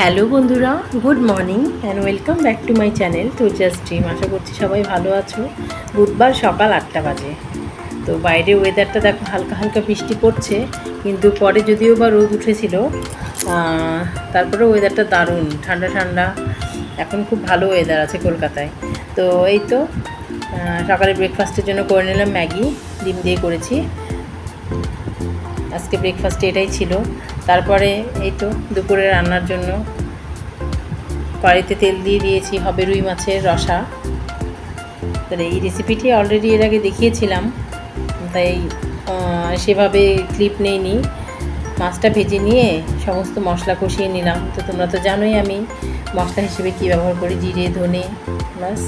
Hello বন্ধুরা, good morning and welcome back to my channel Turja stream আশা করছি সবাই ভালো আছো। বুধবার সকাল আটটা বাজে। তো বাইরে ওয়েদারটা দেখো, হালকা হালকা বৃষ্টি পড়ছে, কিন্তু পরে যদিও বা রোদ উঠেছিল তারপরে ওয়েদারটা দারুণ, ঠান্ডা ঠান্ডা। এখন খুব ভালো ওয়েদার আছে কলকাতায়। তো এই তো সকালে ব্রেকফাস্টের জন্য করে নিলাম ম্যাগি, ডিম দিয়ে করেছি। আজকে ব্রেকফাস্টে এটাই ছিল। তারপরে এই তো দুপুরে রান্নার জন্য কড়াইতে তেল দিয়ে দিয়েছি হবে রুই মাছের রসা। তাহলে এই রেসিপিটি অলরেডি এর আগে দেখিয়েছিলাম, তাই সেভাবে ক্লিপ নেইনি। মাছটা ভেজে নিয়ে সমস্ত মশলা কষিয়ে নিলাম। তো তোমরা তো জানোই আমি মশলা হিসেবে কী ব্যবহার করি, জিরে, ধনে বাস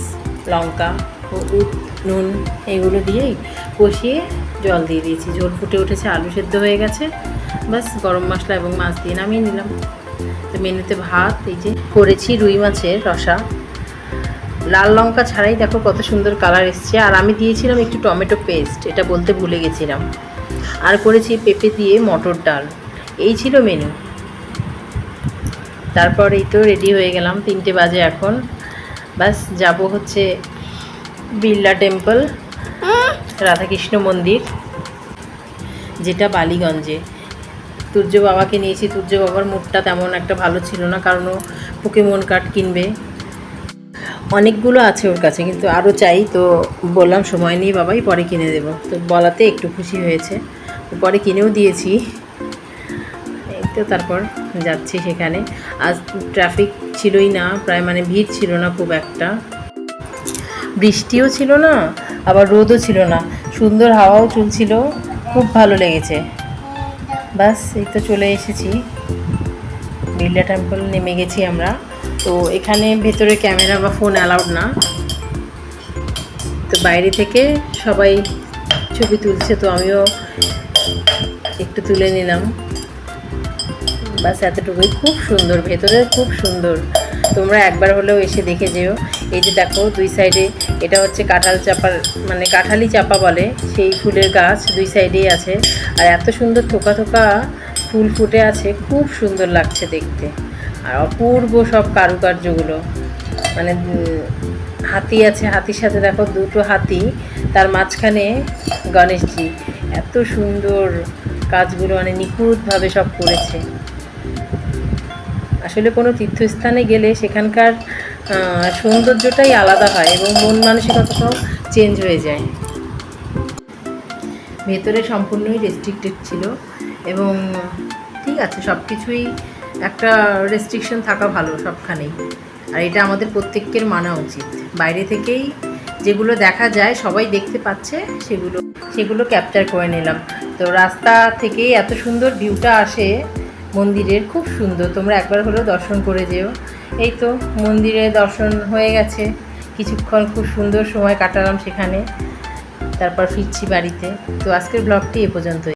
লঙ্কা হলুদ নুন, এগুলো দিয়েই কষিয়ে জল দিয়ে দিয়েছি। ঝোল ফুটে উঠেছে, আলু সেদ্ধ হয়ে গেছে। বাস, গরম মশলা এবং মাছ দিয়ে নামিয়ে নিলাম। তো মেনুতে ভাত, এই যে করেছি রুই মাছের রসা। লাল লঙ্কা ছাড়াই দেখো কত সুন্দর কালার এসছে। আর আমি দিয়েছিলাম একটু টমেটো পেস্ট, এটা বলতে ভুলে গেছিলাম। আর করেছি পেঁপে দিয়ে মটর ডাল। এই ছিল মেনু। তারপর এই তো রেডি হয়ে গেলাম, তিনটে বাজে এখন। বাস, যাব হচ্ছে বিড়লা টেম্পল রাধাকৃষ্ণ মন্দির, যেটা বালিগঞ্জে। তুর্য বাবাকে নিয়েছি, তুর্য বাবার মুডটা তেমন একটা ভালো ছিল না, কারণ ও পোকেমন কার্ড কিনবে। অনেকগুলো আছে ওর কাছে, কিন্তু আরও চাই, তো বললাম সময় নেই বাবাই, পরে কিনে দেবো। তো বলাতে একটু খুশি হয়েছে পরে কিনেও দিয়েছি। তো তারপর যাচ্ছি সেখানে। আজ ট্রাফিক ছিলই না, প্রায় মানে ভিড় ছিল না খুব একটা। বৃষ্টিও ছিল না, আবার রোদও ছিল না। সুন্দর হাওয়াও চলছিল, খুব ভালো লেগেছে। বাস, এই তো চলে এসেছি। বিড়লা টেম্পল নেমে গেছি আমরা। তো এখানে ভেতরে ক্যামেরা বা ফোন অ্যালাউড না। তো বাইরে থেকে সবাই ছবি তুলছে, তো আমিও একটু তুলে নিলাম। বাস এতটুকুই। খুব সুন্দর, ভেতরে খুব সুন্দর। তোমরা একবার হলেও এসে দেখে যেও। এই যে দেখো, দুই সাইডে এটা হচ্ছে কাঁঠাল চাপার মানে কাঁঠালি চাপা বলে, সেই ফুলের গাছ দুই সাইডেই আছে। আর এত সুন্দর থোকা থোকা ফুল ফুটে আছে, খুব সুন্দর লাগছে দেখতে। আর অপূর্ব সব কারুকার্যগুলো। মানে হাতি আছে, হাতির সাথে দেখো দুটো হাতি, তার মাঝখানে গণেশজি। এত সুন্দর কাজগুলো মানে নিখুঁতভাবে সব করেছে। আসলে কোনো তীর্থস্থানে গেলে সেখানকার সৌন্দর্যটাই আলাদা হয় এবং মন মানসিকতাটাও চেঞ্জ হয়ে যায়। ভেতরে সম্পূর্ণই রেস্ট্রিক্টেড ছিল এবং ঠিক আছে সব কিছুই একটা রেস্ট্রিকশন থাকা ভালো সবখানেই আর এটা আমাদের প্রত্যেকের মানা উচিত। বাইরে থেকেই যেগুলো দেখা যায়, সবাই দেখতে পাচ্ছে, সেগুলো সেগুলো ক্যাপচার করে নিলাম। তো রাস্তা থেকেই এত সুন্দর ভিউটা আসে মন্দিরের খুব সুন্দর। তোমরা একবার হলেও দর্শন করে যেও। এই তো মন্দিরে দর্শন হয়ে গেছে। কিছুক্ষণ খুব সুন্দর সময় কাটালাম সেখানে। তারপর ফিরছি বাড়িতে। তো আজকের ব্লগটি এ পর্যন্তই।